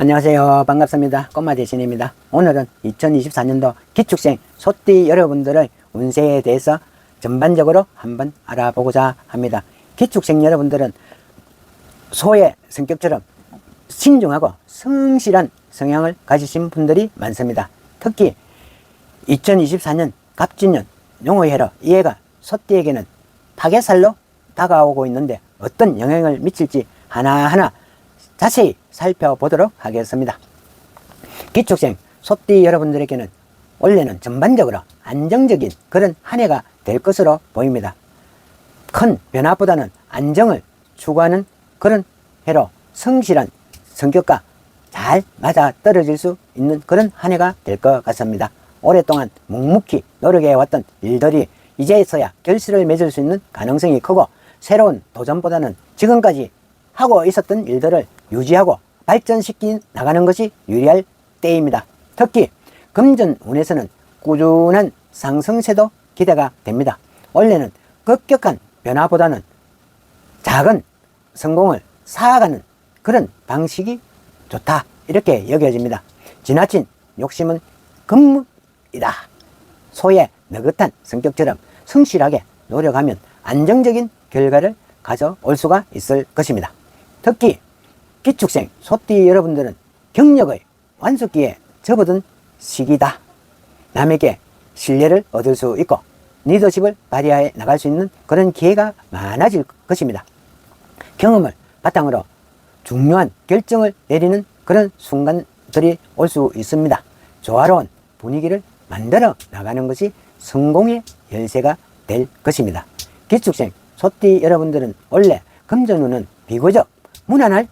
안녕하세요. 반갑습니다. 꼬마 대신입니다. 오늘은 2024년도 기축생 소띠 여러분들의 운세에 대해서 전반적으로 한번 알아보고자 합니다. 기축생 여러분들은 소의 성격처럼 신중하고 성실한 성향을 가지신 분들이 많습니다. 특히 2024년 갑진년 용호해로 이해가 소띠에게는 파괴살로 다가오고 있는데 어떤 영향을 미칠지 하나하나 자세히 살펴보도록 하겠습니다. 기축생 소띠 여러분들에게는 원래는 전반적으로 안정적인 그런 한 해가 될 것으로 보입니다. 큰 변화보다는 안정을 추구하는 그런 해로 성실한 성격과 잘 맞아 떨어질 수 있는 그런 한 해가 될 것 같습니다. 오랫동안 묵묵히 노력해왔던 일들이 이제서야 결실을 맺을 수 있는 가능성이 크고 새로운 도전보다는 지금까지 하고 있었던 일들을 유지하고 발전시키 나가는 것이 유리할 때입니다. 특히 금전운에서는 꾸준한 상승세도 기대가 됩니다. 원래는 급격한 변화보다는 작은 성공을 쌓아가는 그런 방식이 좋다. 이렇게 여겨집니다. 지나친 욕심은 금물이다. 소의 느긋한 성격처럼 성실하게 노력하면 안정적인 결과를 가져올 수가 있을 것입니다. 특히 기축생 소띠 여러분들은 경력의 완숙기에 접어든 시기다. 남에게 신뢰를 얻을 수 있고 리더십을 발휘해 나갈 수 있는 그런 기회가 많아질 것입니다. 경험을 바탕으로 중요한 결정을 내리는 그런 순간들이 올 수 있습니다. 조화로운 분위기를 만들어 나가는 것이 성공의 열쇠가 될 것입니다. 기축생 소띠 여러분들은 원래 금전운은 비교적 무난할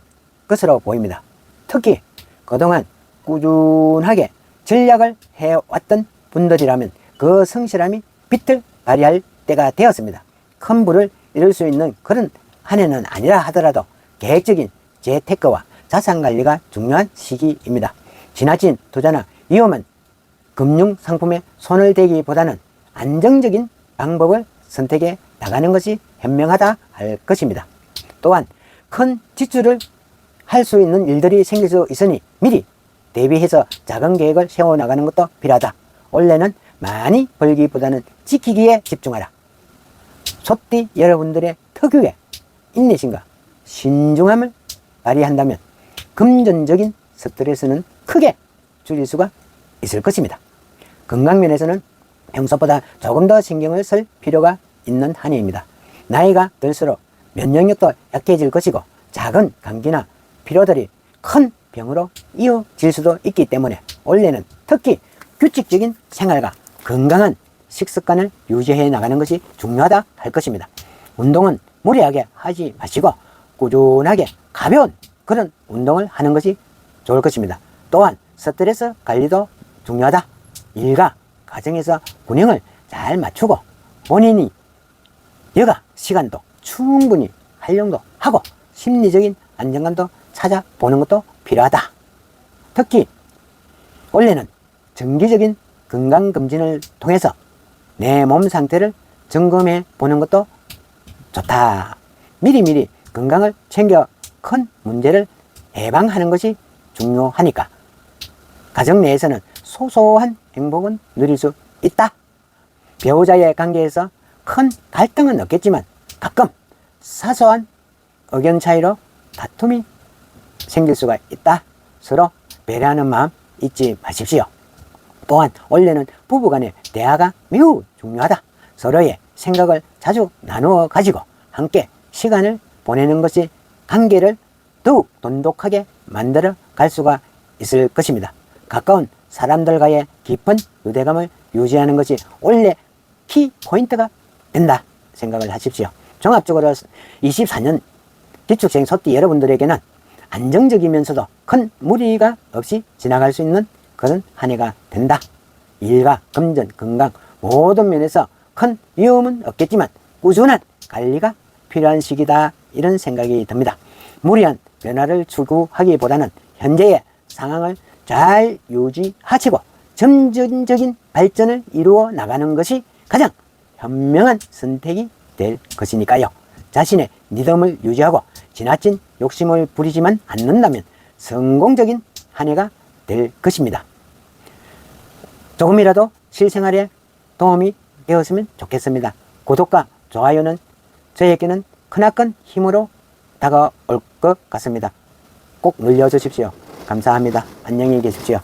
것으로 보입니다. 특히 그동안 꾸준하게 전략을 해왔던 분들이라면 그 성실함이 빛을 발휘할 때가 되었습니다. 큰 부를 이룰 수 있는 그런 한 해는 아니라 하더라도 계획적인 재테크와 자산 관리가 중요한 시기입니다. 지나친 투자나 위험한 금융 상품에 손을 대기보다는 안정적인 방법을 선택해 나가는 것이 현명하다 할 것입니다. 또한 큰 지출을 할 수 있는 일들이 생길 수 있으니 미리 대비해서 작은 계획을 세워 나가는 것도 필요하다. 원래는 많이 벌기보다는 지키기에 집중하라. 소띠 여러분들의 특유의 인내심과 신중함을 발휘한다면 금전적인 스트레스는 크게 줄일 수가 있을 것입니다. 건강면에서는 평소보다 조금 더 신경을 쓸 필요가 있는 한 해입니다. 나이가 들수록 면역력도 약해질 것이고 작은 감기나 피로들이 큰 병으로 이어질 수도 있기 때문에 올해는 특히 규칙적인 생활과 건강한 식습관을 유지해 나가는 것이 중요하다 할 것입니다. 운동은 무리하게 하지 마시고 꾸준하게 가벼운 그런 운동을 하는 것이 좋을 것입니다. 또한 스트레스 관리도 중요하다. 일과 가정에서 균형을 잘 맞추고 본인이 여가 시간도 충분히 활용도 하고 심리적인 안정감도 찾아보는 것도 필요하다. 특히 원래는 정기적인 건강검진을 통해서 내 몸 상태를 점검해 보는 것도 좋다. 미리미리 건강을 챙겨 큰 문제를 예방하는 것이 중요하니까 가정 내에서는 소소한 행복은 누릴 수 있다. 배우자의 관계에서 큰 갈등은 없겠지만 가끔 사소한 의견 차이로 다툼이 생길 수가 있다. 서로 배려하는 마음 잊지 마십시오. 또한 원래는 부부 간의 대화가 매우 중요하다. 서로의 생각을 자주 나누어 가지고 함께 시간을 보내는 것이 관계를 더욱 돈독하게 만들어 갈 수가 있을 것입니다. 가까운 사람들과의 깊은 유대감을 유지하는 것이 원래 키 포인트가 된다 생각을 하십시오. 종합적으로 24년 기축생 소띠 여러분들에게는 안정적이면서도 큰 무리가 없이 지나갈 수 있는 그런 한 해가 된다. 일과 금전, 건강 모든 면에서 큰 위험은 없겠지만 꾸준한 관리가 필요한 시기다 이런 생각이 듭니다. 무리한 변화를 추구하기보다는 현재의 상황을 잘 유지하시고 점진적인 발전을 이루어 나가는 것이 가장 현명한 선택이 될 것이니까요. 자신의 리듬을 유지하고 지나친 욕심을 부리지만 않는다면 성공적인 한 해가 될 것입니다. 조금이라도 실생활에 도움이 되었으면 좋겠습니다. 구독과 좋아요는 저에게는 크나큰 힘으로 다가올 것 같습니다. 꼭 눌러주십시오. 감사합니다. 안녕히 계십시오.